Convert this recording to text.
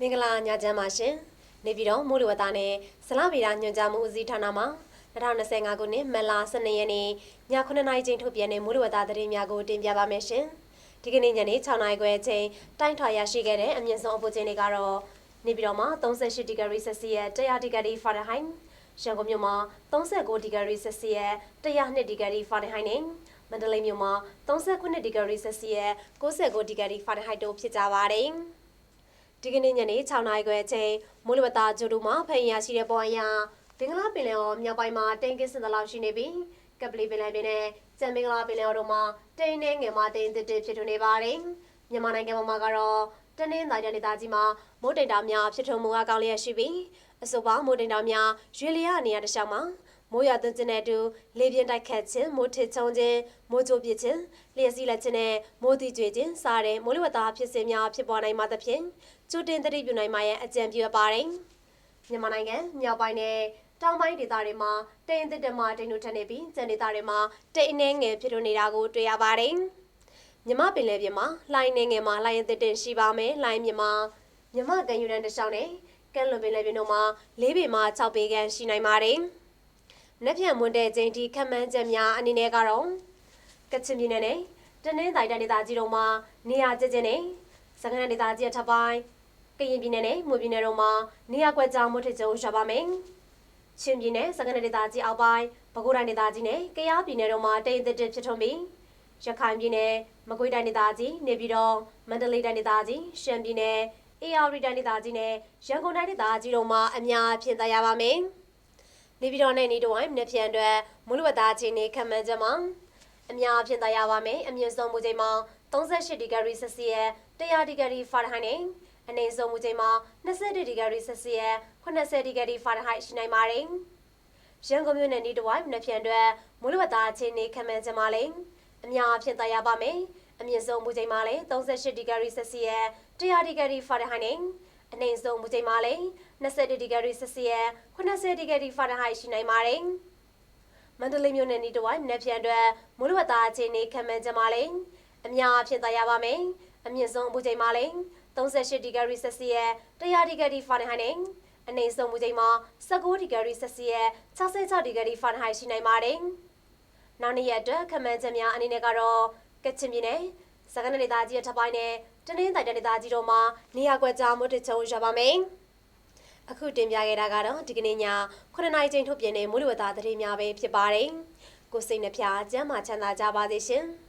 မင်္ဂလာညချမ်းပါရှင်နေပြည်တော်မိုးလေဝသနဲ့ဇလဗေဒညွှန်ကြားမှုဦးစီးဌာနမှ2025ခုနှစ်မလ12ရက်နေ့ည9:00နာရီချိန်ထုတ်ပြန်တဲ့မိုးလေဝသသတင်းများကိုတင်ပြပါမယ်ရှင်ဒီကနေ့ညနေ6:00နာရီခွဲအချိန်တိုင်းထွာရရှိခဲ့တဲ့အမြင့်ဆုံးအပူချိန်တွေကတော့နေပြည်တော်မှာ38ဒီဂရီဆက်စီယပ်100ဒီဂရီဖာရင်ဟိုက်ရန်ကုန်မြို့မှာ39ဒီဂရီဆက်စီယပ်102ဒီဂရီဖာရင်ဟိုက်နဲ့မန္တလေးမြို့မှာ39ဒီဂရီဆက်စီယပ်69ဒီဂရီဖာရင်ဟိုက်တို့ဖြစ်ကြပါတယ် ဒီကနေ့ညနေ6နာရီခွဲအချိန်မိုးလေဝသဂျိုဒူမှာဖရင်ရရှိတဲ့ပေါ်အရာဘင်္ဂလားပင်လယ်အော်မြောက်ပိုင်းမှာတိမ်ကစ်စင်တလောက်ရှိနေပြီးကပလီပင်လယ်ပြင်နဲ့ကျန်မင်္ဂလာပင်လယ်အော်တို့မှာတိမ်နဲ့ငယ်မှာတိမ်တစ်တစ်ဖြစ်ထွန်းနေပါတယ်မြန်မာနိုင်ငံမှာကတော့တနင်္သာရီဒေသကြီးမှာမိုးတိမ်တာများဖြစ်ထွန်းမှုအကောင်းလျက်ရှိပြီးအဆိုပါမိုးတိမ်တာများရွေလျာနေရာတစ်လျှောက်မှာ မိုးရွာသွန်းခြင်းနဲ့အတူလေပြင်းတိုက်ခတ်ခြင်းမိုးထစ်ချုံခြင်းမိုးကြိုးပစ်ခြင်းလျှက်စီးလက်ခြင်းနဲ့မိုးတိကျွေခြင်းစတဲ့မိုးလေဝသဖြစ်စဉ်များဖြစ်ပေါ်နိုင်မှသဖြင့်ကျူတင်သတိပြုနိုင်မှရဲ့အကြံပြုအပ်ပါတယ်မြန်မာနိုင်ငံမြောက်ပိုင်းနဲ့တောင်ပိုင်းဒေသတွေမှာတိမ်အသစ်တမတိမ်တို့ထက်နေပြီးကျန်ဒေသတွေမှာတိမ်အနှဲငယ်ဖြစ်ထွန်းနေတာကိုတွေ့ရပါတယ်မြမပင်လယ်ပြင်မှာလှိုင်းနေငယ်မှာလှိုင်းအသစ်တင်ရှိပါမယ်လှိုင်းမြမှာမြမကန်ယူရန်တစ်လျှောက်နဲ့ကန့်လွန်ပင်လယ်ပြင်တို့မှာ၄ပေမှ၆ပေခန့်ရှိနိုင်ပါတယ် နက်ဖြန်မွန်းတဲ့ချိန်ထိခန့်မှန်းချက်များအနေနဲ့ကတော့ကချင်ပြည်နယ်နဲ့တနင်္သာရီတိုင်းဒေသကြီးတို့မှာနေရာကျကျနဲ့စကိုင်းတိုင်းဒေသကြီးအထက်ပိုင်းကရင်ပြည်နယ်နဲ့မွန်ပြည်နယ်တို့မှာနေရာကွက်ကြားမွတ်ထကြုံရှာပါမယ်။ချင်းပြည်နယ်စကိုင်းတိုင်းဒေသကြီးအောက်ပိုင်းပဲခူးတိုင်းဒေသကြီးနဲ့ကယားပြည်နယ်တို့မှာတိမ်တစ်တစ်ဖြစ်ထွန်းပြီးရခိုင်ပြည်နယ်မကွေးတိုင်းဒေသကြီးနေပြည်တော်မန္တလေးတိုင်းဒေသကြီးရှမ်းပြည်နယ်အေရဝတီတိုင်းဒေသကြီးနဲ့ရန်ကုန်တိုင်းဒေသကြီးတို့မှာအများအဖြစ်သက်ရပါမယ်။ နေပြည်တော်နဲ့နေတဝိုင်းနှစ်ပြန်အတွက်မူလဝတ္တအခြေအနေခံမှန်းချက်မှာအများအဖြစ်သာရပါမယ်အမြင့်ဆုံးမူချိန်မှာ38ဒီဂရီဆက်စီယပ်100ဒီဂရီဖာရင်ဟိုက်နဲ့အနည်းဆုံးမူချိန်မှာ20ဒီဂရီဆက်စီယပ်80ဒီဂရီဖာရင်ဟိုက်ရှိနိုင်ပါတယ်ရန်ကုန်မြို့နယ်နေတဝိုင်းနှစ်ပြန်အတွက်မူလဝတ္တအခြေအနေခံမှန်းချက်မှာလည်းအများအဖြစ်သာရပါမယ်အမြင့်ဆုံးမူချိန်မှာလည်း38ဒီဂရီဆက်စီယပ်100ဒီဂရီဖာရင်ဟိုက်နဲ့ အနည်းဆုံးမူချိန်မှာလည်း20ဒီဂရီဆက်စီယပ်80ဒီဂရီဖာရင်ဟိုက်ရှိနိုင်ပါတယ်။မန္တလေးမြို့နယ်နီတဝိုင်းနက်ဖြန်အတွက်မူလဝတ္တအခြေအနေခံမှန်းချက်မှာလည်းအများအဖြစ်သာရပါမယ်။အမြင့်ဆုံးမူချိန်မှာလည်း38ဒီဂရီဆက်စီယပ်100ဒီဂရီဖာရင်ဟိုက်နဲ့အနည်းဆုံးမူချိန်မှာ19ဒီဂရီဆက်စီယပ်66ဒီဂရီဖာရင်ဟိုက်ရှိနိုင်ပါတယ်။နောက်နေ့ရက်အတွက်ခံမှန်းချက်များအနေနဲ့ကတော့ကချင်ပြည်နယ် စကိုင်းဒေသကြီးအထက်ပိုင်းနဲ့တနင်္သာရီဒေသကြီးတို့မှာနေရာကွက်ကြားမွတ်တချုံရပါမယ်။အခုတင်ပြခဲ့တာကတော့ဒီကနေ့ည9နာရီချိန်ထုတ်ပြန်တဲ့မိုးလေဝသသတင်းများပဲဖြစ်ပါတယ်။ကိုစိတ်နှဖျားစမ်းမချမ်းသာကြပါစေရှင်။